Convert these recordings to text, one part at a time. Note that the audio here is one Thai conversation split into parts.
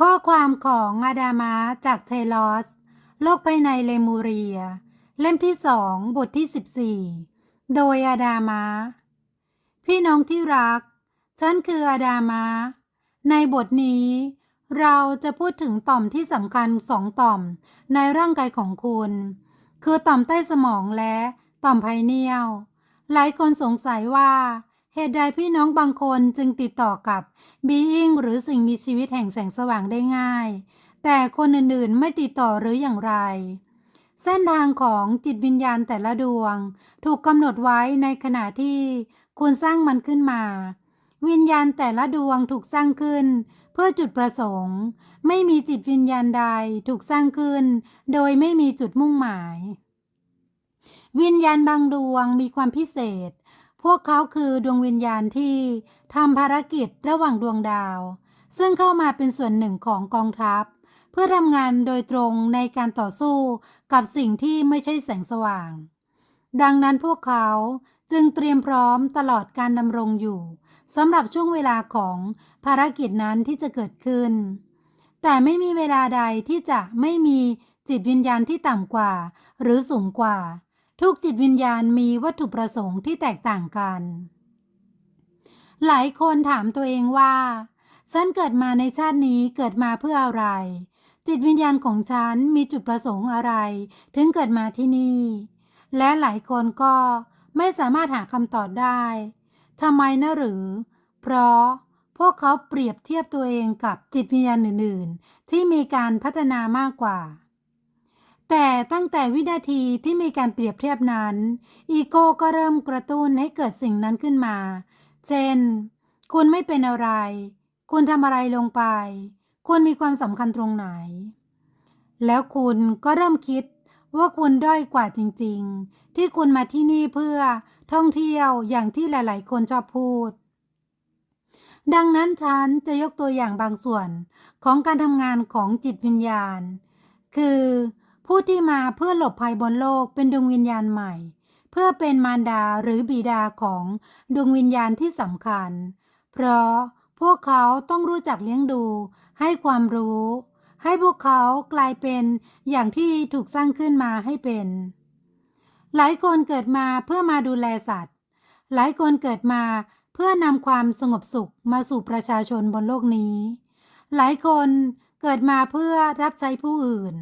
ข้อความของอาดามาจากเทลอส โลกภายในเลมูเรีย เล่มที่สองบทที่ 14 โดยอาดามา พี่น้องที่รัก ฉันคืออาดามา ในบทนี้ เราจะพูดถึงต่อมที่สำคัญสองต่อมในร่างกายของคุณ คือต่อมใต้สมองและต่อมไพเนียลหลายคนสงสัยว่า เหตุใดพี่น้องบางคนจึงติดต่อกับบีอิงหรือสิ่งมีชีวิตแห่งแสงสว่างได้ง่าย แต่คนอื่นๆไม่ติดต่อหรืออย่างไร เส้นทางของจิตวิญญาณแต่ละดวง ถูกกำหนดไว้ในขณะที่คุณสร้างมันขึ้นมา วิญญาณแต่ละดวงถูกสร้างขึ้น เพื่อจุดประสงค์ ไม่มีจิตวิญญาณใดถูกสร้างขึ้น โดยไม่มีจุดมุ่งหมาย วิญญาณบางดวงมีความพิเศษ พวกเขาคือดวงวิญญาณที่ทำภารกิจระหว่างดวงดาว ซึ่งเข้ามาเป็นส่วนหนึ่งของกองทัพ เพื่อทำงานโดยตรงในการต่อสู้กับสิ่งที่ไม่ใช่แสงสว่าง ดังนั้นพวกเขาจึงเตรียมพร้อมตลอดการดำรงอยู่สำหรับช่วงเวลาของภารกิจนั้นที่จะเกิดขึ้น แต่ไม่มีเวลาใดที่จะไม่มีจิตวิญญาณที่ต่ำกว่า หรือสูงกว่า ทุกจิตวิญญาณมีวัตถุประสงค์ที่แตกต่างกัน หลายคนถามตัวเองว่า ฉันเกิดมาในชาตินี้เกิดมาเพื่ออะไร จิตวิญญาณของฉันมีจุดประสงค์อะไร ถึงเกิดมาที่นี่ และหลายคนก็ไม่สามารถหาคำตอบได้ทำไมนะหรือ เพราะพวกเขาเปรียบเทียบตัวเองกับจิตวิญญาณอื่น ๆ ที่มีการพัฒนามากกว่า แต่ตั้งแต่วินาทีที่มีการเปรียบเทียบนั้น อีโก้ก็เริ่มกระตุ้นให้เกิดสิ่งนั้นขึ้นมา เช่น คุณไม่เป็นอะไร คุณทำอะไรลงไป คุณมีความสำคัญตรงไหน แล้วคุณก็เริ่มคิดว่าคุณด้อยกว่าจริง ๆ ที่คุณมาที่นี่เพื่อท่องเที่ยวอย่างที่หลาย ๆ คนชอบพูด ดังนั้นฉันจะยกตัวอย่างบางส่วนของการทำงานของจิตวิญญาณ คือ ผู้ที่มาเพื่อหลบภัยบนโลกเป็นดวงวิญญาณใหม่ เพื่อเป็นมารดาหรือบิดาของดวงวิญญาณที่สำคัญ เพราะพวกเขาต้องรู้จักเลี้ยงดู ให้ความรู้ ให้พวกเขากลายเป็นอย่างที่ถูกสร้างขึ้นมาให้เป็น หลายคนเกิดมาเพื่อมาดูแลสัตว์ หลายคนเกิดมาเพื่อนำความสงบสุขมาสู่ประชาชนบนโลกนี้ หลายคนเกิดมาเพื่อรับใช้ผู้อื่น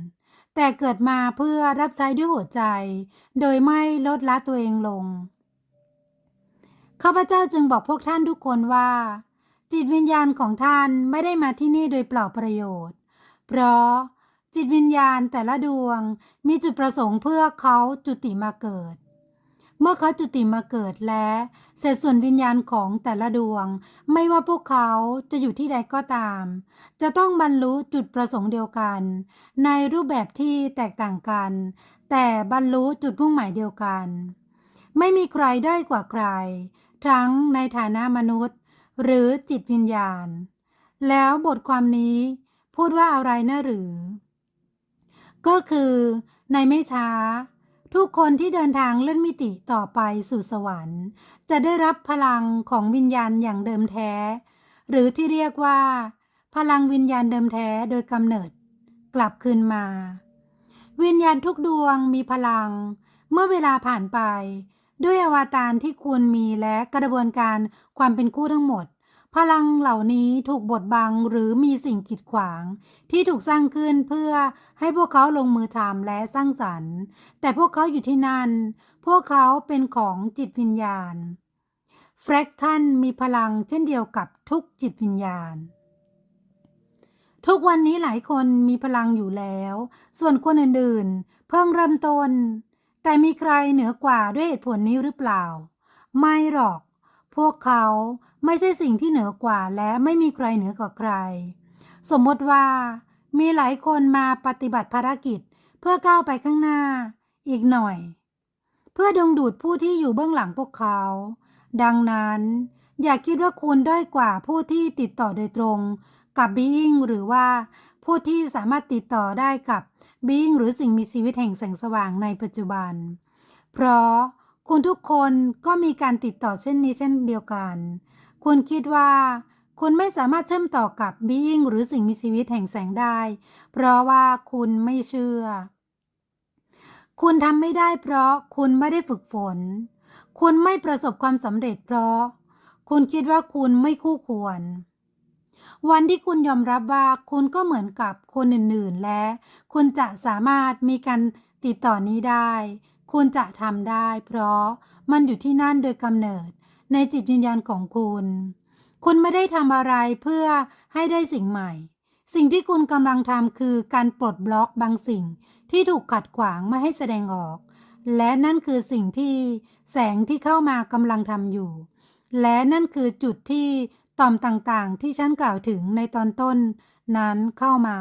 แต่เกิดมาเพื่อรับใช้ด้วยหัวใจ โดยไม่ลดละตัวเองลง ข้าพเจ้าจึงบอกพวกท่านทุกคนว่า จิตวิญญาณของท่านไม่ได้มาที่นี่โดยเปล่าประโยชน์ เพราะจิตวิญญาณแต่ละดวงมีจุดประสงค์เพื่อเขาจุติมาเกิด เมื่อเขาจุติมาเกิดและเศษส่วนวิญญาณของแต่ละดวง ไม่ว่าพวกเขาจะอยู่ที่ใดก็ตาม จะต้องบรรลุจุดประสงค์เดียวกัน ในรูปแบบที่แตกต่างกัน แต่บรรลุจุดมุ่งหมายเดียวกัน ไม่มีใครด้อยกว่าใคร ทั้งในฐานะมนุษย์ หรือจิตวิญญาณ แล้วบทความนี้พูดว่าอะไรนะหรือ ก็คือในไม่ช้า ทุกคนที่เดินทางเลื่อนมิติต่อไปสู่สวรรค์ จะได้รับพลังของวิญญาณอย่างเดิมแท้ หรือที่เรียกว่า พลังวิญญาณเดิมแท้โดยกำเนิด กลับคืนมา วิญญาณทุกดวงมีพลัง เมื่อเวลาผ่านไป ด้วยอวตารที่คุณมีและกระบวนการความเป็นคู่ทั้งหมด พลังเหล่านี้ถูกบดบังหรือมีสิ่งกีดขวาง ที่ถูกสร้างขึ้นเพื่อให้พวกเขาลงมือทำและสร้างสรรค์ แต่พวกเขาอยู่ที่นั่น พวกเขาเป็นของจิตวิญญาณแฟรกทันมีพลังเช่นเดียวกับทุกจิตวิญญาณ ทุกวันนี้หลายคนมีพลังอยู่แล้ว ส่วนคนอื่นๆ เพิ่งเริ่มต้น แต่มีใครเหนือกว่าด้วยเหตุผลนี้หรือเปล่า ไม่หรอก พวกเขาไม่ใช่สิ่งที่เหนือกว่าและไม่มีใครเหนือกว่าใคร สมมติว่ามีหลายคนมาปฏิบัติภารกิจเพื่อก้าวไปข้างหน้าอีกหน่อย เพื่อดึงดูดผู้ที่อยู่เบื้องหลังพวกเขา ดังนั้น อย่าคิดว่าคุณด้อยกว่าผู้ที่ติดต่อโดยตรงกับ Being หรือว่าผู้ที่สามารถติดต่อได้กับ Being หรือสิ่งมีชีวิตแห่งแสงสว่างในปัจจุบัน เพราะ คุณทุกคนก็มีการติดต่อเช่นนี้เช่นเดียวกัน คุณคิดว่า คุณไม่สามารถเชื่อมต่อกับ being หรือสิ่งมีชีวิตแห่งแสงได้ เพราะว่าคุณไม่เชื่อ คุณทำไม่ได้เพราะคุณไม่ได้ฝึกฝน คุณไม่ประสบความสำเร็จเพราะ คุณคิดว่าคุณไม่คู่ควร วันที่คุณยอมรับว่าคุณก็เหมือนกับคนอื่นๆ และ คุณจะสามารถมีการติดต่อนี้ได้ คุณจะทำได้ เพราะมันอยู่ที่นั่นโดยกำเนิด ในจิตวิญญาณของคุณ คุณไม่ได้ทำอะไรเพื่อให้ได้สิ่งใหม่ สิ่งที่คุณกำลังทำคือการปลดบล็อกบางสิ่งที่ถูกขัดขวางไม่ให้แสดงออก และนั่นคือสิ่งที่แสงที่เข้ามากำลังทำอยู่ และนั่นคือจุดที่ต่อมต่างๆ ที่ฉันกล่าวถึงในตอนต้นนั้นเข้ามา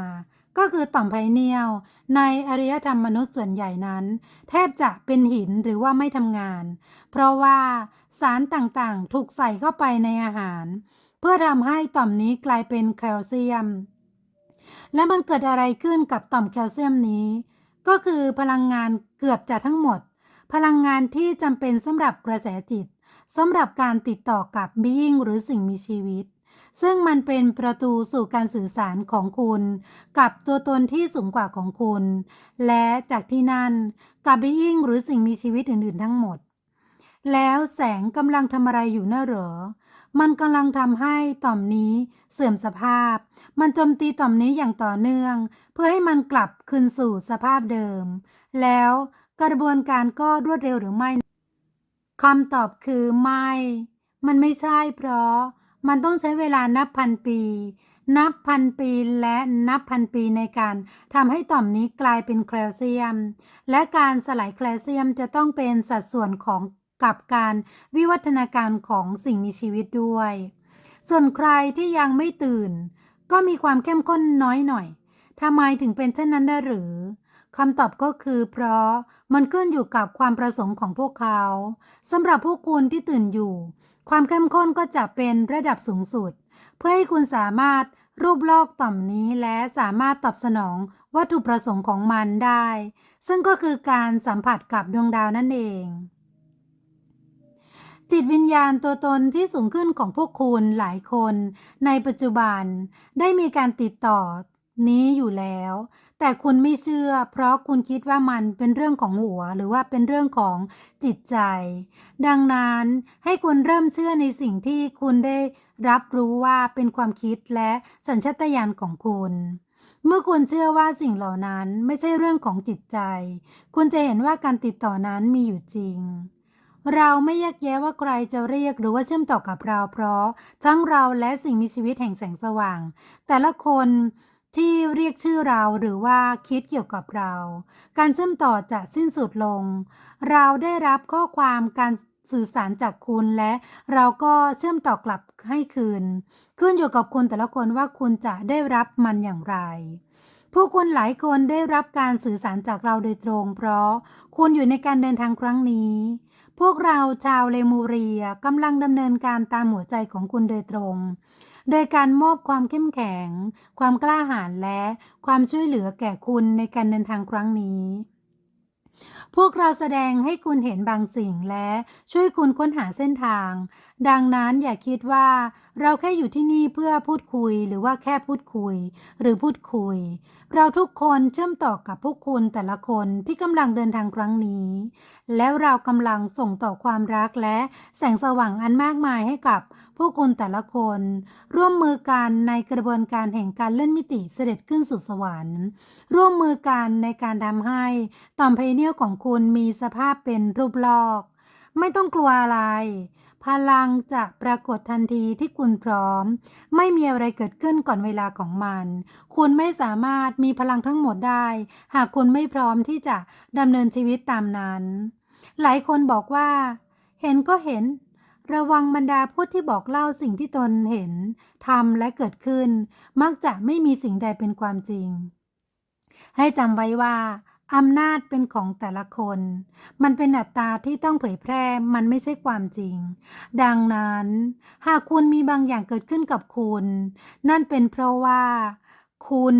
ก็คือต่อมไพเนียลในอารยธรรมมนุษย์ส่วนใหญ่นั้น แทบจะเป็นหินหรือว่าไม่ทำงาน เพราะว่าสารต่างๆ ถูกใส่เข้าไปในอาหาร เพื่อทำให้ต่อมนี้กลายเป็นแคลเซียม และมันเกิดอะไรขึ้นกับต่อมแคลเซียมนี้ ก็คือพลังงานเกือบจะทั้งหมด พลังงานที่จำเป็นสำหรับกระแสจิตสำหรับการติดต่อกับ being หรือสิ่งมีชีวิต ซึ่งมันเป็นประตูสู่การสื่อสารของคุณ กับตัวตนที่สูงกว่าของคุณ และจากที่นั่นกับ being หรือสิ่งมีชีวิตอื่นๆทั้งหมด แล้วแสงกำลังทำอะไรอยู่น่ะเหรอ มันกำลังทำให้ต่อมนี้เสื่อมสภาพ มันโจมตีต่อมนี้อย่างต่อเนื่อง เพื่อให้มันกลับคืนสู่สภาพเดิม แล้วกระบวนการก็รวดเร็วหรือไม่คำตอบคือไม่ มันไม่ใช่เพราะ มันต้องใช้เวลานับพันปี นับพันปีและนับพันปีในการทำให้ต่อมนี้กลายเป็นแคลเซียม และการสลายแคลเซียมจะต้องเป็นสัดส่วนของกับการวิวัฒนาการของสิ่งมีชีวิตด้วย ส่วนใครที่ยังไม่ตื่น ก็มีความเข้มข้นน้อยหน่อยทำไมถึงเป็นเช่นนั้นได้หรือคำตอบก็คือ เพราะมันขึ้นอยู่กับความประสงค์ของพวกเขาสำหรับพวกคุณที่ตื่นอยู่ ความเข้มข้นก็จะเป็นระดับสูงสุด เพื่อให้คุณสามารถรูปลอกต่อมนี้และสามารถตอบสนองวัตถุประสงค์ของมันได้ ซึ่งก็คือการสัมผัสกับดวงดาวนั่นเอง จิตวิญญาณตัวตนที่สูงขึ้นของพวกคุณหลายคน ในปัจจุบันได้มีการติดต่อ นี้อยู่แล้ว แต่คุณไม่เชื่อ เพราะคุณคิดว่ามันเป็นเรื่องของหัว หรือว่าเป็นเรื่องของจิตใจ ดังนั้นให้คุณเริ่มเชื่อในสิ่งที่คุณได้รับรู้ว่าเป็นความคิดและสัญชาตญาณของคุณ เมื่อคุณเชื่อว่าสิ่งเหล่านั้นไม่ใช่เรื่องของจิตใจ คุณจะเห็นว่าการติดต่อนั้นมีอยู่จริงเราไม่แยกแยะว่าใครจะเรียกหรือว่าเชื่อมต่อกับเราเพราะ ทั้งเราและสิ่งมีชีวิตแห่งแสงสว่าง แต่ละคน ที่เรียกชื่อเราหรือว่าคิดเกี่ยวกับเรา การเชื่อมต่อจะสิ้นสุดลง เราได้รับข้อความการสื่อสารจากคุณและเราก็เชื่อมต่อกลับให้คืน ขึ้นอยู่กับคุณแต่ละคนว่าคุณจะได้รับมันอย่างไร ผู้คนหลายคนได้รับการสื่อสารจากเราโดยตรง เพราะคุณอยู่ในการเดินทางครั้งนี้ พวกเราชาวเลมูเรียกำลังดำเนินการตามหัวใจของคุณโดยตรง โดยการมอบความเข้มแข็ง ความกล้าหาญและความช่วยเหลือแก่คุณในการเดินทางครั้งนี้ พวกเราแสดงให้คุณเห็นบางสิ่งและช่วยคุณค้นหาเส้นทาง ดังนั้นอย่าคิดว่าเราแค่อยู่ที่นี่เพื่อพูดคุยหรือว่าแค่พูดคุย หรือพูดคุย เราทุกคนเชื่อมต่อกับพวกคุณแต่ละคนที่กำลังเดินทางครั้งนี้ แล้วเรากำลังส่งต่อความรักและแสงสว่างอันมากมายให้กับพวกคุณแต่ละคน ร่วมมือกันในกระบวนการแห่งการเลื่อนมิติเสด็จขึ้นสู่สวรรค์ ร่วมมือกันในการทำให้ต่อมไพเนียลของคุณมีสภาพเป็นรูปลอก ไม่ต้องกลัวอะไร พลังจะปรากฏทันทีที่คุณพร้อม ไม่มีอะไรเกิดขึ้นก่อนเวลาของมัน คุณไม่สามารถมีพลังทั้งหมดได้ หากคุณไม่พร้อมที่จะดำเนินชีวิตตามนั้น หลายคนบอกว่า เห็นก็เห็นระวังบรรดาผู้ที่บอกเล่าสิ่งที่ตนเห็นทำและเกิดขึ้น มักจะไม่มีสิ่งใดเป็นความจริง ให้จำไว้ว่า อำนาจเป็นของแต่ละคน มันเป็นอัตตาที่ต้องเผยแพร่ มันไม่ใช่ความจริง ดังนั้น หากคุณมีบางอย่างเกิดขึ้นกับคุณ นั่นเป็นเพราะว่า คุณ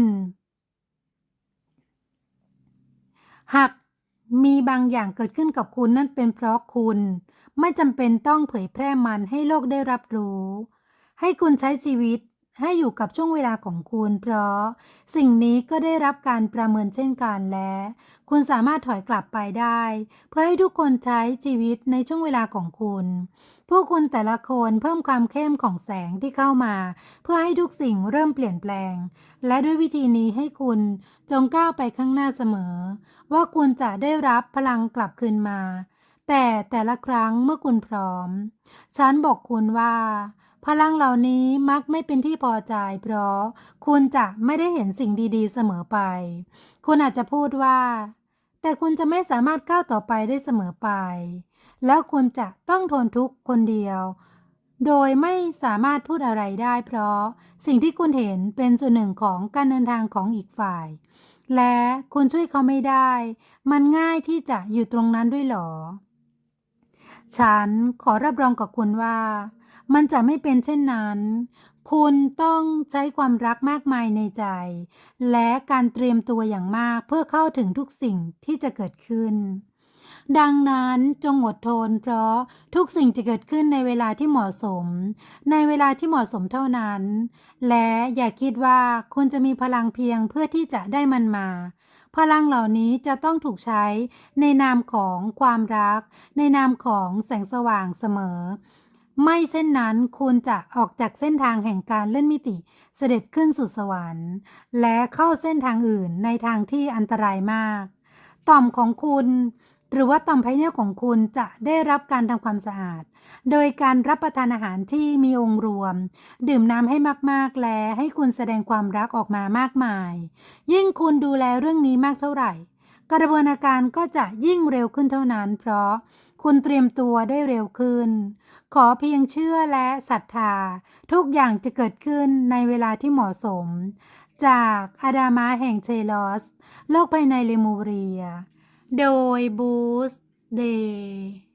หากมีบางอย่างเกิดขึ้นกับคุณนั่นเป็นเพราะคุณ ไม่จำเป็นต้องเผยแพร่มันให้โลกได้รับรู้ ให้คุณใช้ชีวิต ให้อยู่กับช่วงเวลาของคุณ เพราะสิ่งนี้ก็ได้รับการประเมินเช่นกันและคุณสามารถถอยกลับไปได้ เพื่อให้ทุกคนใช้ชีวิตในช่วงเวลาของคุณ พวกคุณแต่ละคนเพิ่มความเข้มของแสงที่เข้ามา เพื่อให้ทุกสิ่งเริ่มเปลี่ยนแปลง และด้วยวิธีนี้ให้คุณจงก้าวไปข้างหน้าเสมอ ว่าคุณจะได้รับพลังกลับคืนมา แต่แต่ละครั้งเมื่อคุณพร้อม ฉันบอกคุณว่า พลังเหล่านี้มักไม่เป็นที่พอใจ เพราะคุณจะไม่ได้เห็นสิ่งดีๆ เสมอไป คุณอาจจะพูดว่า แต่คุณจะไม่สามารถก้าวต่อไปได้เสมอไป แล้วคุณจะต้องทนทุกข์คนเดียว โดยไม่สามารถพูดอะไรได้ เพราะสิ่งที่คุณเห็นเป็นส่วนหนึ่งของการเดินทางของอีกฝ่าย และคุณช่วยเขาไม่ได้ มันง่ายที่จะอยู่ตรงนั้นด้วยหรอ ฉันขอรับรองกับคุณว่า มันจะไม่เป็นเช่นนั้น คุณต้องใช้ความรักมากมายในใจ และการเตรียมตัวอย่างมากเพื่อเข้าถึงทุกสิ่งที่จะเกิดขึ้น ดังนั้นจงอดทน เพราะทุกสิ่งจะเกิดขึ้นในเวลาที่เหมาะสม ในเวลาที่เหมาะสมเท่านั้น และอย่าคิดว่าคุณจะมีพลังเพียงเพื่อที่จะได้มันมาพลังเหล่านี้จะต้องถูกใช้ในนามของความรัก ในนามของแสงสว่างเสมอ ไม่เช่นนั้นคุณจะออกจากเส้นทางแห่งการเล่นมิติ เสด็จขึ้นสู่สวรรค์ และเข้าเส้นทางอื่นในทางที่อันตรายมาก ต่อมของคุณหรือว่าต่อมภายในของคุณจะได้รับการทำความสะอาด โดยการรับประทานอาหารที่มีองค์รวม ดื่มน้ำให้มากๆ และให้คุณแสดงความรักออกมามากมาย ยิ่งคุณดูแลเรื่องนี้มากเท่าไหร่ กระบวนการก็จะยิ่งเร็วขึ้นเท่านั้น เพราะคุณเตรียมตัวได้เร็วขึ้น ขอเพียงเชื่อและศรัทธา ทุกอย่างจะเกิดขึ้นในเวลาที่เหมาะสม จากอาดามาแห่งเชลอส โลกภายในเลมูเรีย โดยบูสเดย์